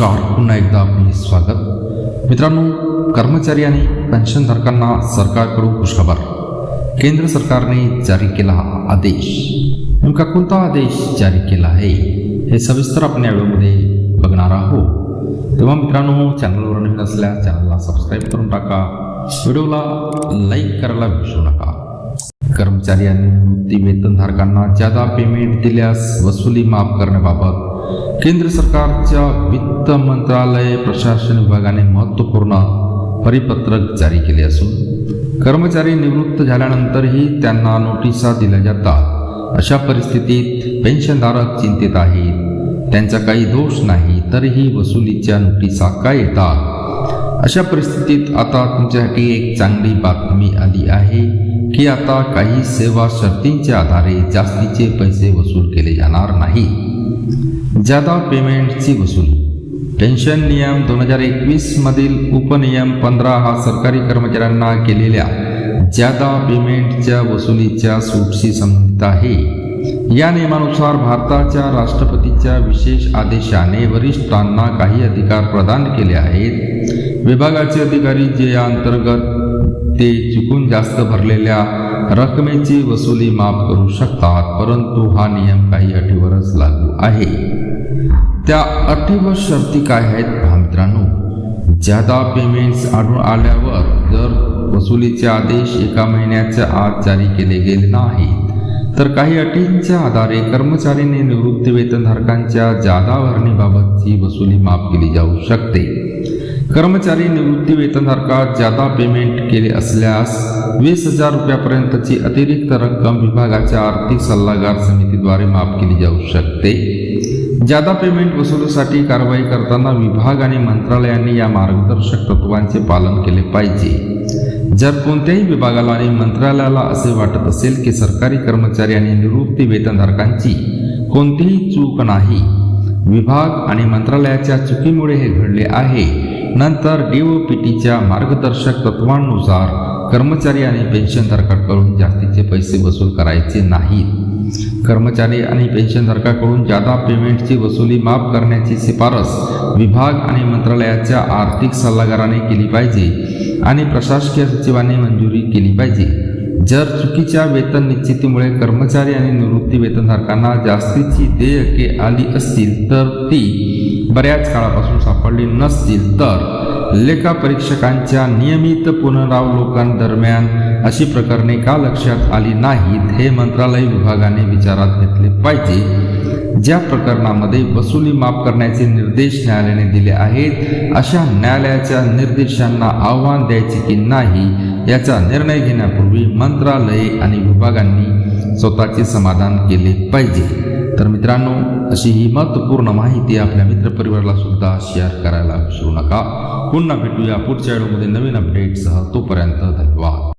स्वागत. मित्रांनो कर्मचारी आणि पेन्शनधारकांना सरकारकडून खुशखबर. केंद्र सरकारने जारी केला हा आदेश. नेमका कोणता आदेश जारी केला आहे हे सविस्तर आपण या व्हिडिओमध्ये बघणार आहोत. तेव्हा मित्रांनो चॅनलवर नवीन असल्यास चॅनलला सबस्क्राईब करून टाका. व्हिडिओला लाईक करायला विसरू नका. कर्मचारी आणि निवृत्ती वेतनधारकांना जादा पेमेंट दिल्यास वसुली माफ करण्याबाबत केंद्र सरकारच्या वित्त मंत्रालय प्रशासन विभागाने महत्त्वपूर्ण परिपत्रक जारी केले असून कर्मचारी निवृत्त झाल्यानंतरही त्यांना नोटिसा दिल्या जातात. अशा परिस्थितीत पेन्शनधारक चिंतेत आहेत. त्यांचा काही दोष नाही तरीही वसुलीच्या नोटिसा का येतात? अशा परिस्थितीत आता तुमच्यासाठी एक चांगली बातमी आली आहे की आता काही सेवा शर्तींच्या आधारे जास्तीचे पैसे वसूल केले जाणार नाही. जादा पेमेंटची वसुली. पेन्शन नियम दोन हजार एकवीस मधील उपनियम पंधरा हा सरकारी कर्मचाऱ्यांना केलेल्या जादा पेमेंटच्या वसुलीच्या सूटशी संबंधित आहे. या नियमानुसार भारताच्या राष्ट्रपतीच्या विशेष आदेशाने वरिष्ठांना काही अधिकार प्रदान केले आहेत. विभागाचे अधिकारी जे या अंतर्गत ते चुकून जास्त भरलेल्या रकमेची वसुली माफ करू शकतात परंतु हा नियम काही अटीवरच लागू आहे. त्या अटी व शर्ती काय आहेत? पहा मित्रांनो जादा पेमेंट्स आढळून आल्यावर जर वसुलीचे आदेश एका महिन्याच्या आत जारी केले गेले नाहीत. तर काही अटींच्या आधारे कर्मचारीने निवृत्ती वेतनधारकांच्या जादा भरणीबाबतची वसुली माफ केली जाऊ शकते. कर्मचारी निवृत्ती वेतनधारकात जादा पेमेंट केले असल्यास वीस हजार रुपयापर्यंतची अतिरिक्त रक्कम विभागाच्या आर्थिक सल्लागार समितीद्वारे माफ केली जाऊ शकते. जादा पेमेंट वसुलीसाठी कारवाई करताना विभाग आणि मंत्रालयांनी या मार्गदर्शक तत्वांचे पालन केले पाहिजे. जर कोणत्याही विभागाला आणि मंत्रालयाला असे वाटत असेल की सरकारी कर्मचारी आणि निवृत्ती वेतनधारकांची कोणतीही चूक नाही विभाग आणि मंत्रालयाच्या चुकीमुळे हे घडले आहे. नंतर डीओपीटीच्या मार्गदर्शक तत्वांनुसार कर्मचारी आणि पेन्शनधारकाकडून जास्तीचे पैसे वसूल करायचे नाहीत. कर्मचारी आणि पेन्शनधारकाकडून जादा पेमेंटची वसुली माफ करण्याची शिफारस विभाग आणि मंत्रालयाच्या आर्थिक सल्लागाराने केली पाहिजे आणि प्रशासकीय सचिवांनी मंजुरी केली पाहिजे. जर चुकीच्या वेतन निश्चितीमुळे कर्मचारी आणि निवृत्ती वेतनधारकांना जास्तीची देयके आली असतील तर ती बऱ्याच काळापासून सापडली नसतील तर लेखा परीक्षकांच्या नियमित पुनरावलोकन अशी प्रकरणे का लक्षात आली नाहीत हे मंत्रालय विभागाने विचारात घेतले पाहिजे. ज्या प्रकरणामध्ये वसुली माफ करण्याचे निर्देश न्यायालयाने दिले आहेत अशा न्यायालयाच्या निर्देशांना आव्हान द्यायचे की नाही याचा निर्णय घेण्यापूर्वी मंत्रालये आणि विभागांनी स्वतःचे समाधान केले पाहिजे. तर मित्रांनो अशी ही महत्त्वपूर्ण माहिती आपल्या मित्रपरिवाराला सुद्धा शेअर करायला विसरू नका. पुन्हा भेटूया पुढच्या व्हिडिओमध्ये नवीन अपडेटसह तोपर्यंत धन्यवाद.